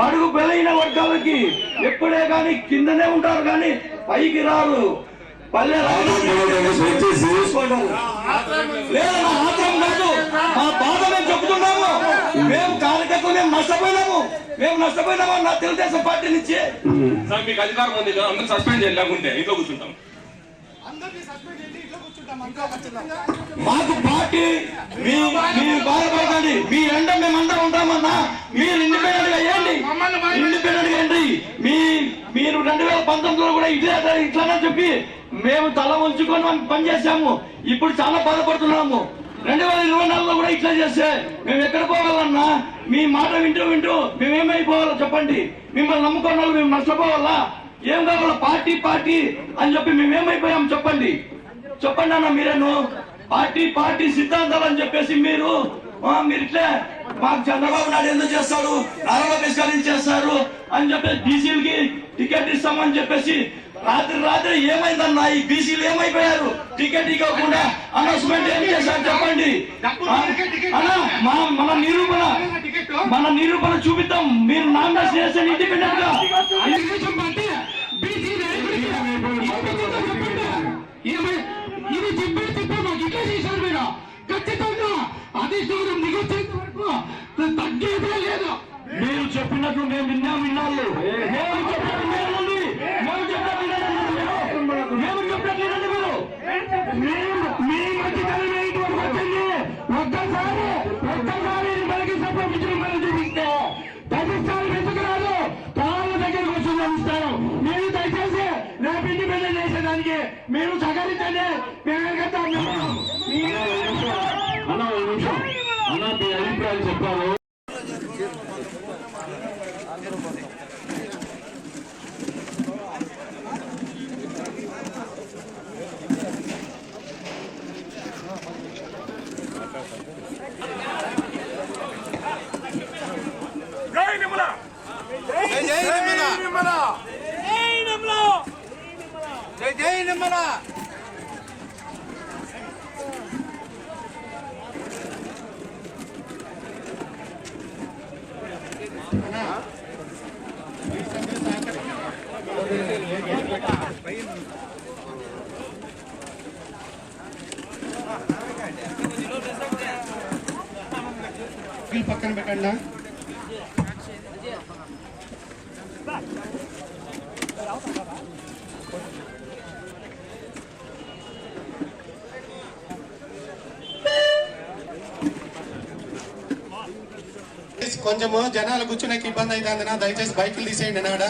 బడుగు బలైన వర్గాలకి ఎప్పుడే గాని కిందనే ఉంటారు కానీ పైకి రారు. పల్లె లేదు మా ఆత్రం కాదు. మా బాధ మేము చెప్తున్నాము మేము కార్యకర్తలు మేము నష్టపోయినాము. మేము నష్టపోయినాము నా తెలుగుదేశం పార్టీ నుంచి. సార్ మీకు అధికారం ఉంది కదా అందరూ సస్పెండ్ చేయాలి లేకుంటే ఇంట్లో కూర్చుంటాం. అందరినీ సస్పెండ్ చేయండి. మాకు పార్టీ మీరు బాధపడకండి. మీ ఎండ మేమందరం ఉంటామన్నా మీరు ఇండిపెండెంట్గా ఏంటి ఇండిపెండెంట్గా ఏంటి మీ మీరు రెండు వేల పంతొమ్మిదిలో కూడా ఇదే ఇట్లానే చెప్పి మేము తల ఉంచుకొని మనం పనిచేసాము ఇప్పుడు చాలా బాధపడుతున్నాము. రెండు వేల ఇరవై నాలుగులో కూడా ఇట్లా చేస్తే మేము ఎక్కడ పోవాలన్నా మీ మాట వింటూ వింటూ మేమేమైపోవాలో చెప్పండి. మిమ్మల్ని నమ్ముకున్న వాళ్ళు మేము నష్టపోవాలా? ఏం కావాలా? పార్టీ పార్టీ అని చెప్పి మేమేమైపోయాము చెప్పండి. చెప్పండి అన్న మీరేను? పార్టీ పార్టీ సిద్ధాంతాలు అని చెప్పేసి మీరు మీరు ఇట్లే మాకు చంద్రబాబు నాయుడు ఎందుకు చేస్తాడు? నారా లోకేష్ గారు చేస్తారు? అని చెప్పేసి బీసీలకి టికెట్ ఇస్తామని చెప్పేసి రాత్రి రాత్రి ఏమైందన్నా? ఈ బీసీలు ఏమైపోయారు? టికెట్ ఇవ్వకుండా అనౌన్స్మెంట్ ఏం చేశారు చెప్పండి? మన మన నిరూపణ మన నిరూపణ చూపిద్దాం. మీరు నామినేషన్ చేస్తే ఇండిపెండెంట్గా తగ్గేదే లేదు. మీరు చెప్పినట్లు మేము విన్నాం విన్నాళ్ళు మేము చెప్పినట్టు వినండి. మేము చెప్పినట్టు వినండి మీరు. మేము చెప్పినట్టు మీరు మేము మీ మధ్యకాలం ఇటువంటి వచ్చింది ఒక్కసారి ఒక్కసారి మనకి సంప్రదించిన మనం చూపిస్తే ప్రతిష్టానం ఎందుకు కాళ్ళ దగ్గరకు వచ్చి ఇస్తాను మీరు దయచేసి రేపు ఇండిపెండెంట్ చేసేదానికి మీరు సహకరించండి. మేము వెనకత్తాం. అన్న ఒక నిమిషం. అన్న మీ అభిప్రాయం చెప్పారు జై జై నిమ్మల పక్కన పెట్టండి కొంచెము జనాలు కూర్చునేకి ఇబ్బంది అవుతుంది నా దయచేసి బైకులు తీసేయండి నాడ.